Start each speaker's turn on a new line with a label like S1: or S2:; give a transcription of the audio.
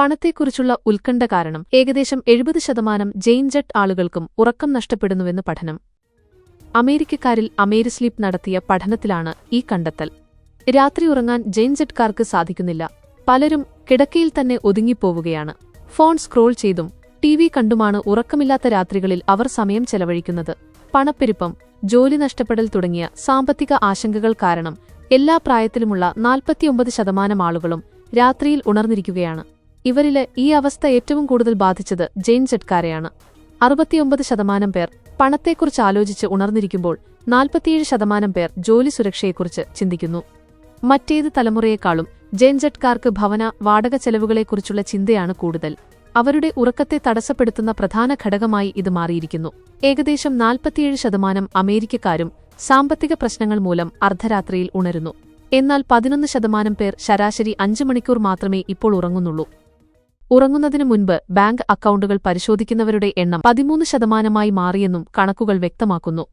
S1: പണത്തെക്കുറിച്ചുള്ള ഉത്കണ്ഠ കാരണം ഏകദേശം എഴുപത് ശതമാനം ജെയിൻ ജെറ്റ് ആളുകൾക്കും ഉറക്കം നഷ്ടപ്പെടുന്നുവെന്ന് പഠനം. അമേരിക്കക്കാരിൽ അമേരിസ്ലീപ് നടത്തിയ പഠനത്തിലാണ് ഈ കണ്ടെത്തൽ. രാത്രി ഉറങ്ങാൻ ജെയിൻ ജെറ്റ്കാർക്ക് സാധിക്കുന്നില്ല. പലരും കിടക്കയിൽ തന്നെ ഒതുങ്ങിപ്പോവുകയാണ്. ഫോൺ സ്ക്രോൾ ചെയ്തും ടി വി കണ്ടുമാണ് ഉറക്കമില്ലാത്ത രാത്രികളിൽ അവർ സമയം ചെലവഴിക്കുന്നത്. പണപ്പെരുപ്പം ജോലി നഷ്ടപ്പെടൽ തുടങ്ങിയ സാമ്പത്തിക ആശങ്കകൾ കാരണം എല്ലാ പ്രായത്തിലുമുള്ള നാൽപ്പത്തിയൊമ്പത് ശതമാനം ആളുകളും രാത്രിയിൽ ഉണർന്നിരിക്കുകയാണ്. ഇവരിൽ ഈ അവസ്ഥ ഏറ്റവും കൂടുതൽ ബാധിച്ചത് ജെയിൻ ജെറ്റ്കാരെയാണ്. അറുപത്തിയൊമ്പത് ശതമാനം പേർ പണത്തെക്കുറിച്ച് ആലോചിച്ച് ഉണർന്നിരിക്കുമ്പോൾ നാൽപ്പത്തിയേഴ് ശതമാനം പേർ ജോലി സുരക്ഷയെക്കുറിച്ച് ചിന്തിക്കുന്നു. മറ്റേത് തലമുറയെക്കാളും ജെൻജറ്റ്കാർക്ക് ഭവന വാടക ചെലവുകളെക്കുറിച്ചുള്ള ചിന്തയാണ് കൂടുതൽ. അവരുടെ ഉറക്കത്തെ തടസ്സപ്പെടുത്തുന്ന പ്രധാന ഘടകമായി ഇത് മാറിയിരിക്കുന്നു. ഏകദേശം നാൽപ്പത്തിയേഴ് ശതമാനം അമേരിക്കക്കാരും സാമ്പത്തിക പ്രശ്നങ്ങൾ മൂലം അർദ്ധരാത്രിയിൽ ഉണരുന്നു. എന്നാൽ പതിനൊന്ന് ശതമാനം പേർ ശരാശരി അഞ്ച് മണിക്കൂർ മാത്രമേ ഇപ്പോൾ ഉറങ്ങുന്നുള്ളൂ. ഉറങ്ങുന്നതിനു മുൻപ് ബാങ്ക് അക്കൌണ്ടുകൾ പരിശോധിക്കുന്നവരുടെ എണ്ണം പതിമൂന്ന് ശതമാനമായി മാറിയെന്നും കണക്കുകൾ വ്യക്തമാക്കുന്നു